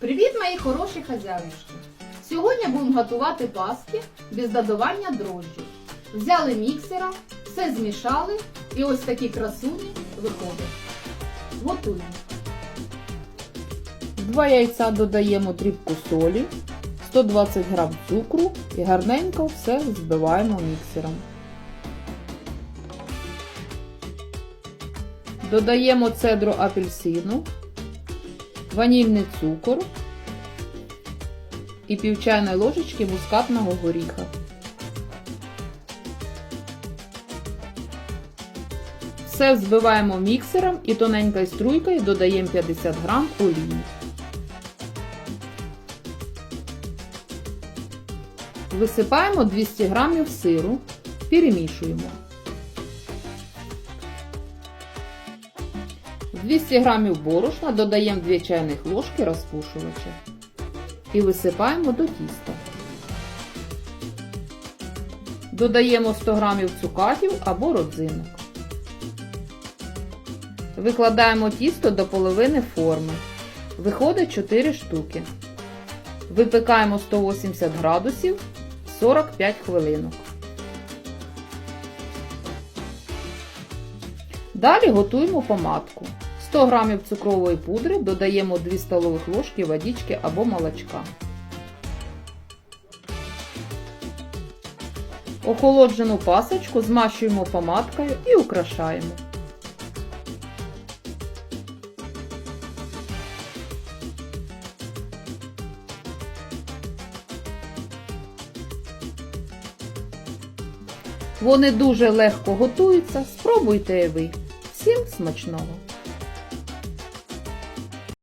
Привіт, мої хороші хазяюшки! Сьогодні будемо готувати паски без додавання дрожжів. Взяли міксера, все змішали і ось такі красуні виходять. Готуємо. Два яйця додаємо дрібку солі, 120 г цукру і гарненько все збиваємо міксером. Додаємо цедру апельсину, ванільний цукор і пів чайної ложечки мускатного горіха. Все взбиваємо міксером і тоненькою струйкою додаємо 50 г олії. Висипаємо 200 г сиру, перемішуємо. В 200 г борошна додаємо 2 чайних ложки розпушувача і висипаємо до тіста. Додаємо 100 г цукатів або родзинок. Викладаємо тісто до половини форми. Виходить 4 штуки. Випікаємо 180 градусів 45 хвилинок. Далі готуємо помадку. 100 г цукрової пудри додаємо 2 столових ложки водички або молочка. Охолоджену пасочку змащуємо помадкою і украшаємо. Вони дуже легко готуються, спробуйте і ви. Всім смачного!